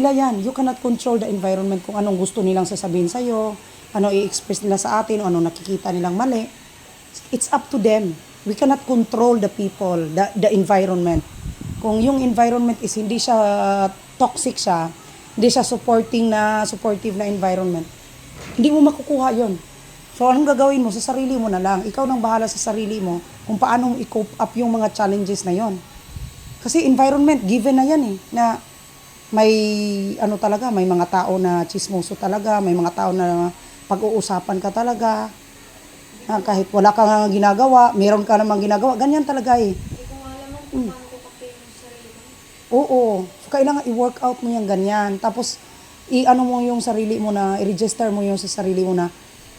Nila yan, you cannot control the environment kung anong gusto nilang sasabihin sa'yo, ano i-express nila sa atin, o ano nakikita nilang mali. It's up to them. We cannot control the people, the, the environment. Kung yung environment is hindi siya toxic siya, hindi siya supporting na, supportive na environment, hindi mo makukuha yon. So, anong gagawin mo? Sa sarili mo na lang. Ikaw nang bahala sa sarili mo kung paano i-cope up yung mga challenges na yon. Kasi environment, given na yan eh, na may ano talaga, may mga tao na chismoso talaga, may mga tao na pag-uusapan ka talaga. Ah, kahit wala ka nga ginagawa, meron ka namang ginagawa, ganyan talaga eh. Ko. Oo. So, kailangan i-work out mo yung ganyan. Tapos, i-ano mo yung sarili mo na, i-register mo yung sa sarili mo na,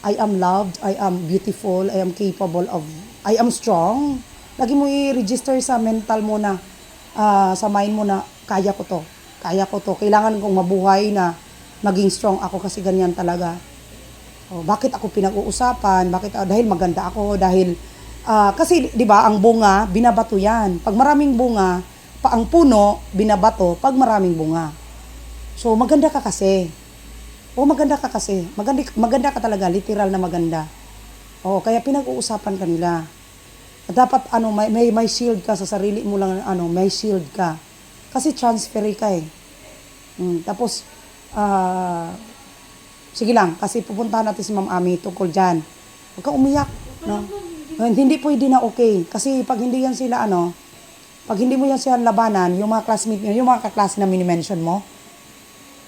I am loved, I am beautiful, I am capable of, I am strong. Lagi mo i-register sa mental mo na, ah, sa mind mo na, kaya ko to, kaya ko to. Kailangan kong mabuhay na maging strong ako kasi ganyan talaga. Oh, bakit ako pinag-uusapan? Bakit ah, dahil maganda ako, dahil ah, kasi 'di ba, ang bunga binabato 'yan. Pag maraming bunga, pa ang puno binabato pag maraming bunga. So maganda ka kasi. O maganda ka kasi. Maganda, maganda ka talaga, literal na maganda. O kaya pinag-uusapan ka nila. At dapat ano may, may may shield ka sa sarili mo lang ano, may shield ka. Kasi transfer ka eh. Mm, tapos ah Sige lang, kasi pupuntahan natin si Ma'am Ami tungkol dyan. Huwag kang umiyak. No? Hindi pwede na okay. Kasi pag hindi yan sila, ano, pag hindi mo yan sila labanan, yung mga classmate yung mga kaklase na minimension mo,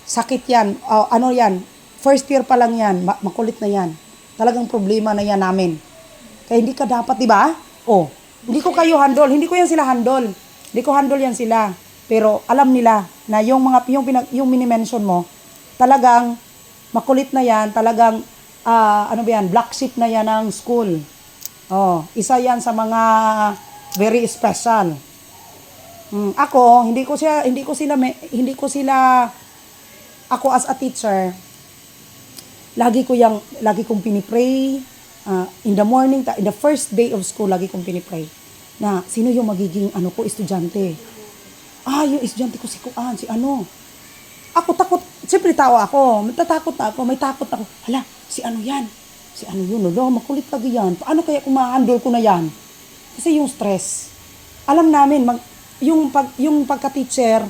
sakit yan. Ah, ano yan, first year pa lang yan, ma- makulit na yan. Talagang problema na yan namin. Kaya hindi ka dapat, di ba? Oh, hindi ko kayo handle, hindi ko yan sila handle. Hindi ko handle yan sila. Pero alam nila na yung mga yung pinag, yung mini-mention mo, talagang makulit na yan, talagang ah, ano ba yan, black sheep na yan ng school. Oh, isa yan sa mga very special. Mm, ako, hindi ko siya hindi ko sila hindi ko sila ako as a teacher, lagi ko yang lagi kong pinipray ah, in the morning in the first day of school lagi kong pinipray na sino yung magiging ano ko estudyante ah yung estudyante ko si Kuan si ano? Ako takot. Siyempre tao ako. Matatakot ako. May takot ako. Hala si ano yan? Si ano yun? Ulo makulit lagi yan. Paano kaya kung ma-handle ko na yan? Kasi yung stress. Alam namin mag yung pag yung pagka-teacher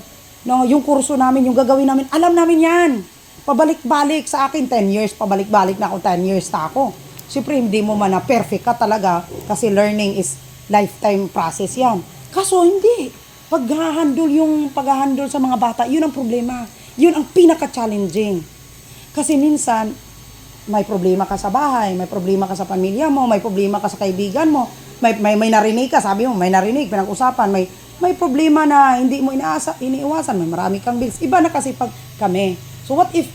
no yung kurso namin yung gagawin namin alam namin yan. Pabalik-balik sa akin 10 years. Pabalik-balik na ako 10 years na ako. Siyempre, hindi mo man na perfect ka talaga kasi learning is lifetime process yan. Kaso hindi. Pag-handle yung pag-handle sa mga bata, yun ang problema. Yun ang pinaka-challenging. Kasi minsan, may problema ka sa bahay, may problema ka sa pamilya mo, may problema ka sa kaibigan mo, may, may, may narinig ka, sabi mo, may narinig, pinag-usapan, may, may problema na hindi mo inaasa, iniiwasan, may marami kang bills. Iba na kasi pag kami. So what if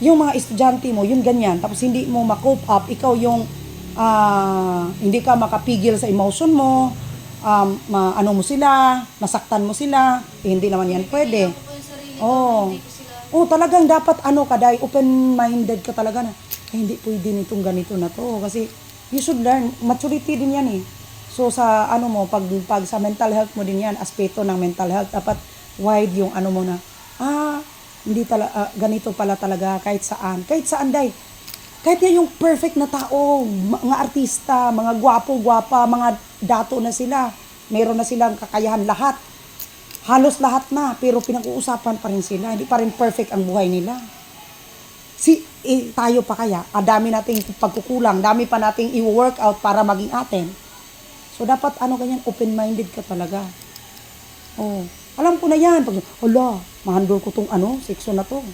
yung mga estudyante mo, yun ganyan, tapos hindi mo ma-cope up, ikaw yung ah, hindi ka makapigil sa emotion mo, um, ma, ano mo sila, masaktan mo sila, eh, hindi naman yan pwede. Oo. sila Oh, talagang dapat ano ka dahil open-minded ka talaga na eh, hindi pwede nitong ganito na to kasi you should learn maturity din yan eh. So sa ano mo pag pag sa mental health mo din yan, aspeto ng mental health dapat wide yung ano mo na ah hindi tala, ah, ganito pala talaga kahit saan. Kahit saan day. Kahit nga yung perfect na tao, mga artista, mga gwapo-gwapa, mga dato na sila. Meron na silang kakayahan lahat halos lahat na, pero pinag-uusapan pa rin sila. Hindi pa rin perfect ang buhay nila. Si, eh, tayo pa kaya, ang dami nating pagkukulang, dami pa nating i-work out para maging atin. So, dapat, ano ganyan, open-minded ka talaga. Oh, alam ko na yan. Pag, hala, mahandle ko tong ano, section na to.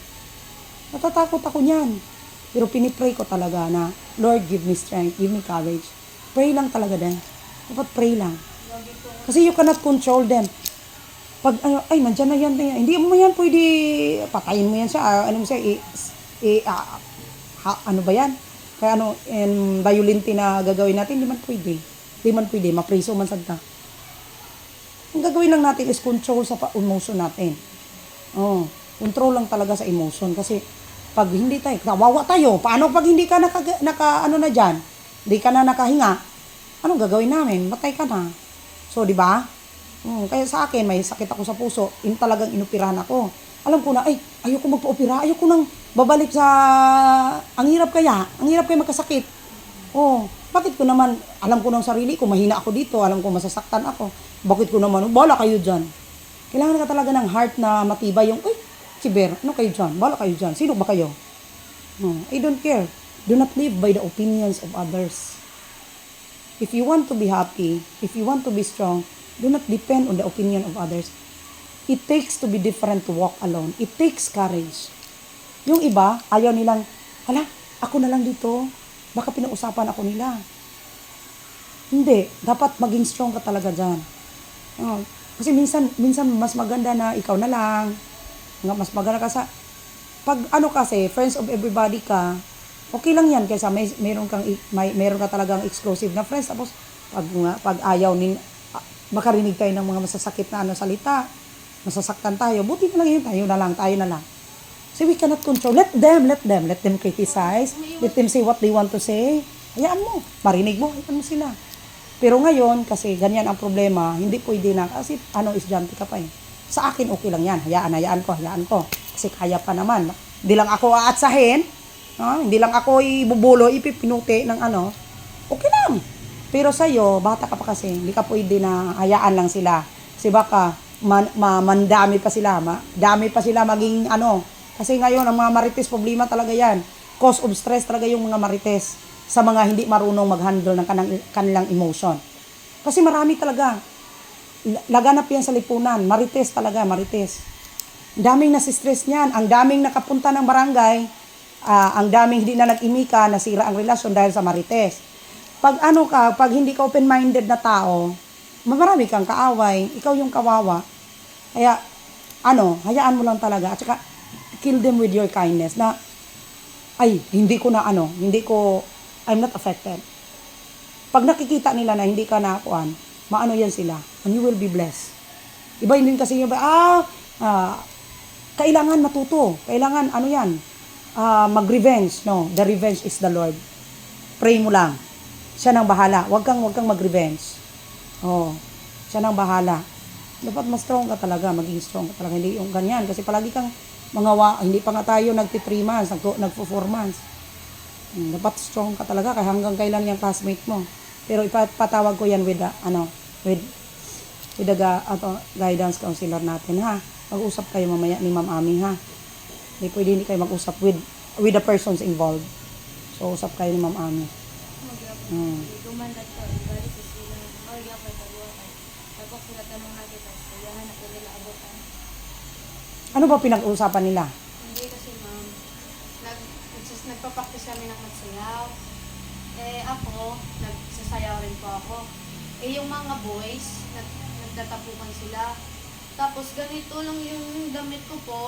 Natatakot ako niyan. Pero pinipray ko talaga na, Lord, give me strength, give me courage. Pray lang talaga din. Dapat pray lang. Kasi you cannot control them. Pag, ano, ay, nandyan na yan, yan. Hindi mo yan pwede, patayin mo yan siya, ano mo siya, i, i, ah, ha, ano ba yan? Kaya ano, and violente na gagawin natin, hindi man pwede. Hindi man pwede, mapriso man sagta. Ang gagawin lang natin is control sa emotion natin. Oh, control lang talaga sa emotion kasi pag hindi tayo, kawawa tayo. Paano pag hindi ka naka, naka ano na diyan? Hindi ka na nakahinga. Anong gagawin namin? Matay ka na. So, di ba? Hmm, kaya sa akin, may sakit ako sa puso. In talagang inupirahan ako. alam ko na, ay, ayoko magpa-opera, ayoko nang babalik sa, ang hirap kaya, ang hirap kaya magkasakit. Oh, bakit ko naman, alam ko ng sarili ko, mahina ako dito, alam ko masasaktan ako. Bakit ko naman, bala kayo dyan. Kailangan ka talaga ng heart na matibay yung, uy, Kiber, ano kayo dyan? Bala kayo dyan. Sino ba kayo? No, I don't care. Do not live by the opinions of others. If you want to be happy, if you want to be strong, do not depend on the opinion of others. It takes to be different to walk alone. It takes courage. Yung iba, ayaw nilang, hala, ako na lang dito. Baka pinausapan ako nila. Hindi. Dapat maging strong ka talaga dyan. Oh, kasi minsan, minsan mas maganda na ikaw na lang. Nga mas maganda ka sa... Pag ano kasi, friends of everybody ka, okay lang yan kaysa may meron kang may meron ka talagang exclusive na friends. Tapos pag nga pag ayaw nin ah, makarinig tayo ng mga masasakit na ano salita masasaktan tayo buti na lang yun tayo na lang tayo na lang. So we cannot control. Let them let them let them criticize let them say what they want to say. Hayaan mo marinig mo hayaan mo sila. Pero ngayon kasi ganyan ang problema hindi pwede na kasi ano estudyante ka pa eh sa akin okay lang yan hayaan hayaan ko hayaan ko kasi kaya pa naman hindi lang ako aatsahin Ah, hindi lang ako ibubulo, ipipinuti ng ano. Okay lang. Pero sa'yo, bata ka pa kasi, hindi ka pwede na hayaan lang sila. Kasi baka man, ma, mandami pa sila, ma, dami pa sila maging ano. Kasi ngayon, ang mga marites, problema talaga yan. Cause of stress talaga yung mga marites sa mga hindi marunong mag-handle ng kanilang emotion. Kasi marami talaga. Laganap yan sa lipunan. Marites talaga, marites. Ang daming nasistress niyan. Ang daming nakapunta ng barangay. Ah, ang daming hindi na nag-imika, nasira ang relasyon dahil sa marites. Pag ano ka, pag hindi ka open-minded na tao, marami kang kaaway, ikaw yung kawawa. Kaya, ano, hayaan mo lang talaga. At saka, kill them with your kindness na, ay, hindi ko na ano, hindi ko, I'm not affected. Pag nakikita nila na hindi ka nakuan, maano yan sila, and you will be blessed. Iba yun din kasi yung, ah, ah, kailangan matuto. Kailangan, ano yan, ah, mag-revenge. No, the revenge is the Lord. Pray mo lang. Siya nang bahala. Huwag kang, huwag kang mag-revenge. Oh, siya nang bahala. Dapat mas strong ka talaga, maging strong ka talaga. Hindi yung ganyan. Kasi palagi kang mga wa, hindi pa nga tayo nagti 3 months, nagpo, nagpo 4 months. Hmm, Dapat strong ka talaga kaya hanggang kailan yung classmate mo. Pero ipatawag ko yan with the, ano, with with the ato, guidance counselor natin ha. Mag-usap kayo mamaya ni Ma'am Ami ha. Hindi pwede hindi kayo mag-usap with with the persons involved. So usap kayo ni Ma'am Ami. Abutan. Ano ba pinag-uusapan nila? Hindi kasi ma'am, nag, nagsis, nagpapaktis kami ng magsayaw. Eh ako, nagsasayaw rin po ako. Eh yung mga boys, nag, nagtatapukan sila. Tapos ganito lang yung damit ko po.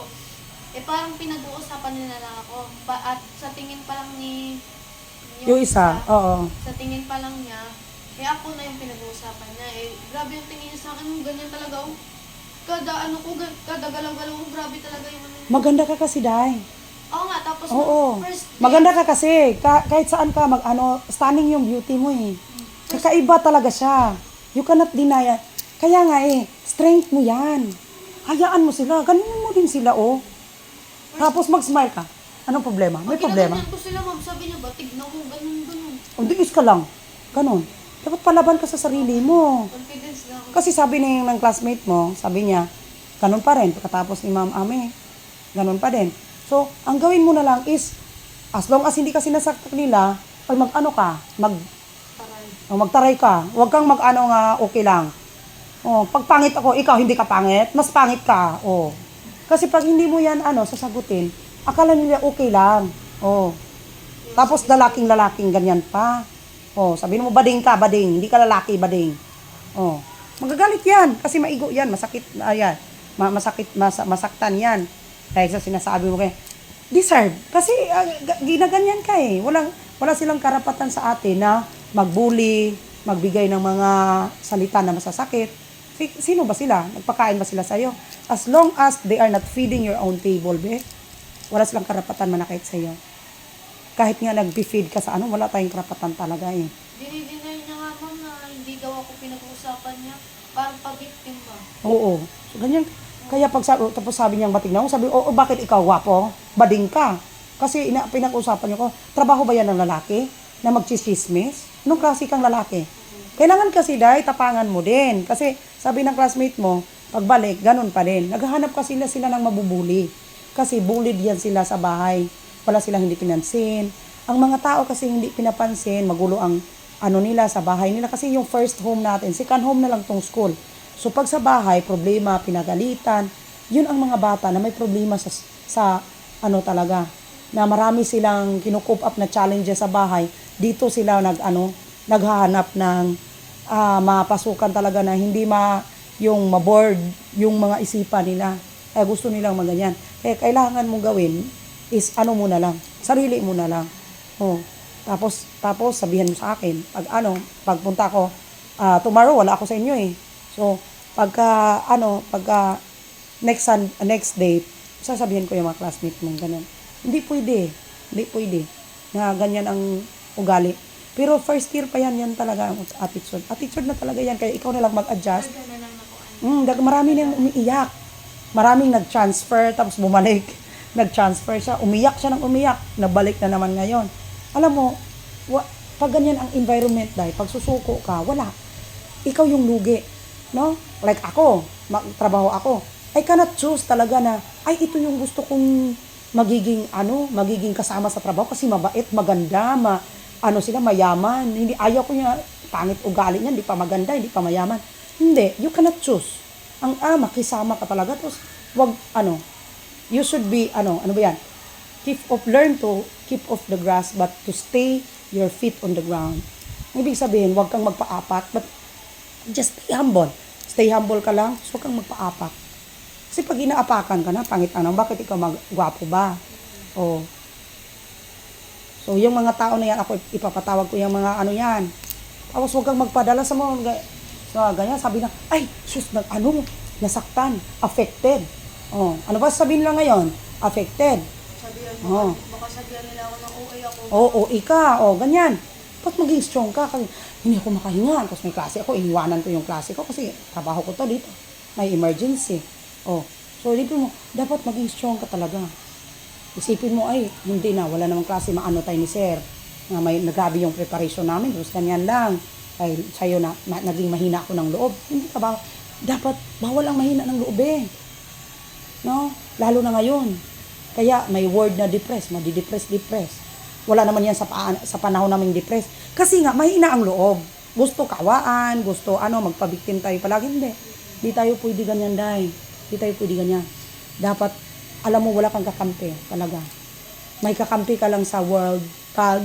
Eh parang pinag-uusapan nila lang ako. Pa, at sa tingin pa lang ni... Yung isa, oo. Sa tingin pa lang niya, eh ako na yung pinag-uusapan niya. Eh grabe yung tingin niya sa akin, ganyan talaga oh. Kada ano ko, kada galaw-galaw ko, grabe talaga yung ano. Maganda ka kasi, Day. Oo nga, tapos Oo. first day, Maganda ka kasi. Ka- kahit saan ka, mag, ano, stunning yung beauty mo eh. Kakaiba talaga siya. You cannot deny it. Kaya nga eh, strength mo yan. Hayaan mo sila. Ganun mo din sila, oh. Tapos mag-smile ka. Anong problema? May pag problema. ginaganyan ko sila, ma'am, sabi niya ba, tignan mo, ganun, ganun. O, diis ka lang. Ganon. Dapat palaban ka sa sarili mo. Confidence lang. Kasi sabi ni ng classmate mo, sabi niya, ganun pa rin. Pagkatapos ni Ma'am Ame, ganun pa din. So, ang gawin mo na lang is, as long as hindi ka sinasaktan nila, ay mag-ano ka, mag. O magtaray ka. Huwag kang mag-ano nga, okay lang. Oh, pag pangit ako, ikaw hindi ka pangit, mas pangit ka. Oh. Kasi pag hindi mo yan, ano, sasagutin, akala nila okay lang. Oh. Tapos lalaking lalaking ganyan pa. Oh, sabi mo bading ka, bading. Hindi ka lalaki, bading. Oh. Magagalit yan kasi maigo yan, masakit ayan. Ma- masakit mas- masaktan yan. Dahil sa sinasabi mo kay deserve kasi ga- ginaganyan ka eh. Walang wala silang karapatan sa atin na magbuli, magbigay ng mga salita na masasakit. Si- Sino ba sila? Nagpakain ba sila sa'yo? As long as they are not feeding your own table, be, wala silang karapatan manakit sa'yo kahit nga nag-feed ka sa ano, wala tayong karapatan talaga eh. Dinideny niya nga, ma'am, na hindi daw ako pinag-uusapan niya. Parang pag-victim ba? Oo. So, ganyan. Kaya pag sabi, tapos sabi niyang matignan ko, sabi, oo, bakit ikaw wapo? Bading ka. Kasi ina, pinag-usapan niyo ko, trabaho ba yan ng lalaki? Na magchismismis? Anong klase kang lalaki? Kailangan kasi dahil tapangan mo din. Kasi sabi ng classmate mo, pagbalik, ganun pa rin. Naghahanap kasi sila sila ng mabubuli. Kasi bullied yan sila sa bahay. Wala silang hindi pinansin. Ang mga tao kasi hindi pinapansin, magulo ang ano nila sa bahay nila. Kasi yung first home natin, second home na lang tong school. So pag sa bahay, problema, pinagalitan, yun ang mga bata na may problema sa, sa ano talaga, na marami silang kinukup up na challenges sa bahay, dito sila nag ano, naghahanap ng ah, mapasukan talaga na hindi ma yung maboard yung mga isipan nila. Kaya gusto nilang maganyan. Kaya kailangan mong gawin is ano muna lang, sarili mo na lang. Oh. Tapos tapos sabihan mo sa akin, pag ano, pagpunta ko, ah, tomorrow wala ako sa inyo eh. So, pagka ano, pagka next sun, next date, sasabihin ko yung mga classmate mong ganun. Hindi pwede. Hindi pwede. Na ganyan ang ugali. Pero first year pa yan, yan talaga ang attitude. Attitude na talaga yan, kaya ikaw na lang mag-adjust. Mm, marami nang umiiyak. Maraming nag-transfer, tapos bumalik. Nag-transfer siya, umiyak siya ng umiyak. Nabalik na naman ngayon. Alam mo, wa, pag ganyan ang environment dahil, pag susuko ka, wala. Ikaw yung lugi. No? Like ako, magtrabaho ako. I cannot choose talaga na, ay, ito yung gusto kong magiging, ano, magiging kasama sa trabaho kasi mabait, maganda, ma, ano sila, mayaman. Hindi, ayaw ko niya, pangit ugali niya, hindi pa maganda, hindi pa mayaman. Hindi, you cannot choose. Ang ah, makisama ka talaga. Tapos, wag, ano, you should be, ano, ano ba yan? Keep of, learn to keep off the grass, but to stay your feet on the ground. Ibig sabihin, wag kang magpaapak, but just stay humble. Stay humble ka lang, so kang magpaapak. Kasi pag inaapakan ka na, pangit ano, bakit ikaw magwapo ba? O, So, yung mga tao na yan, ako ipapatawag ko yung mga ano yan. Tapos huwag kang magpadala sa mga, ga- sa ganyan. Sabi na, ay, sus, nag, ano, nasaktan, affected. Oh, ano ba sabihin nila ngayon? Affected. Sabihan mo, baka sabihan nila ako ng okay ako. Oo, oh, ika, oh, ganyan. Ba't maging strong ka? Kasi hindi ako makahinga. Tapos may klase ako, iniwanan ko yung klase ko kasi trabaho ko to dito. May emergency. Oh, so isipin mo, dapat maging strong ka talaga. Isipin mo, ay, hindi na, wala namang klase, maano tayo ni sir. Na may nagabi yung preparation namin, tapos ganyan lang. Ay, sa'yo na, na, naging mahina ako ng loob. Hindi ka ba? Dapat, bawal ang mahina ng loob eh. No? Lalo na ngayon. Kaya may word na depress, madi-depress, depress. Wala naman yan sa, pa, sa panahon naming depress. Kasi nga, mahina ang loob. Gusto kawaan, gusto ano, magpabiktim tayo palagi. Hindi. Hindi tayo pwede ganyan, dahil. Hindi tayo pwede ganyan. Dapat, alam mo, wala kang kakampi talaga. May kakampi ka lang sa world pag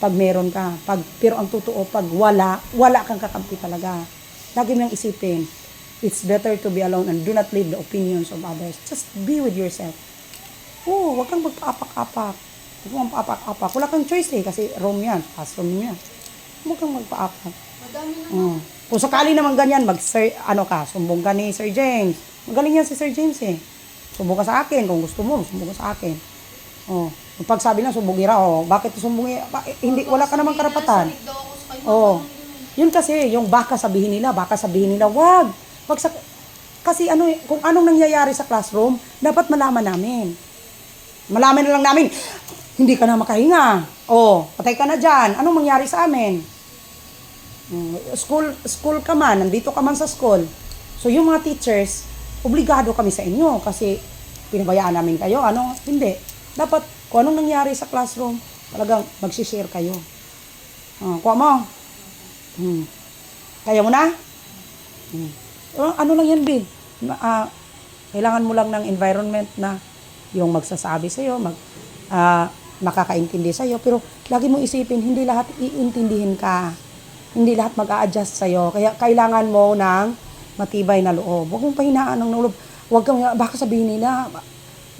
pag meron ka. Pag, pero ang totoo, pag wala, wala kang kakampi talaga. Lagi mo yung isipin, it's better to be alone and do not leave the opinions of others. Just be with yourself. Oo, wag kang magpaapak-apak. Huwag kang magpaapak-apak. Wala kang choice eh, kasi room yan, classroom yan. Huwag kang magpaapak. Madami na. Oo. Kung sakali naman ganyan, mag sir, ano ka, sumbong ka ni Sir James. Magaling yan si Sir James eh. Sumbong ka sa akin, kung gusto mo, sumbong ka sa akin. Oh. Pag sabi na, sumbong ira, oh, bakit sumbong ira? Ba, eh, hindi, wala ka namang karapatan. Oo. Yun kasi, yung baka sabihin nila, baka sabihin nila, wag. Pag sa, kasi ano, eh, kung anong nangyayari sa classroom, dapat malaman namin. Malaman na lang namin, hindi ka na makahinga. Oh, patay ka na dyan. Anong mangyari sa amin? Mm, School, school ka man, nandito ka man sa school. So yung mga teachers, obligado kami sa inyo kasi pinabayaan namin kayo. Ano? Hindi. Dapat, kung anong nangyari sa classroom, talagang magsishare kayo. Oh, kuha mo. Hmm. Kaya mo na? Hmm. Uh, ano lang yan, Bill? Ma- ah, kailangan mo lang ng environment na yung magsasabi sa'yo, mag, ah, makakaintindi sa'yo. Pero lagi mo isipin, hindi lahat iintindihin ka. Hindi lahat mag-a-adjust sa'yo. Kaya kailangan mo ng matibay na loob. Huwag mong pahinaan ng loob. Huwag kang, baka sabihin nila, "Ba-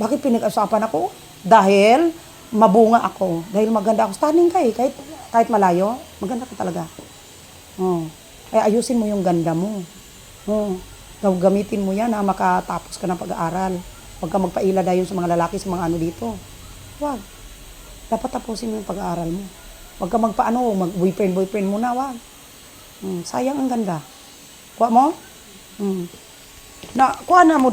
bakit pinag-usapan ako? Dahil mabunga ako. Dahil maganda ako. Stunning ka eh. Kahit, kahit malayo, maganda ka talaga. Oh. Kaya ayusin mo yung ganda mo. Oh. Gamitin mo yan na makatapos ka ng pag-aaral. Huwag ka magpaila dahil sa mga lalaki sa mga ano dito. Huwag. Dapat tapusin mo yung pag-aaral mo. Huwag ka magpaano, mag-boyfriend, boyfriend mo na, wag. Hmm, sayang ang ganda. Kuha mo? Hmm. Na, kuha na mo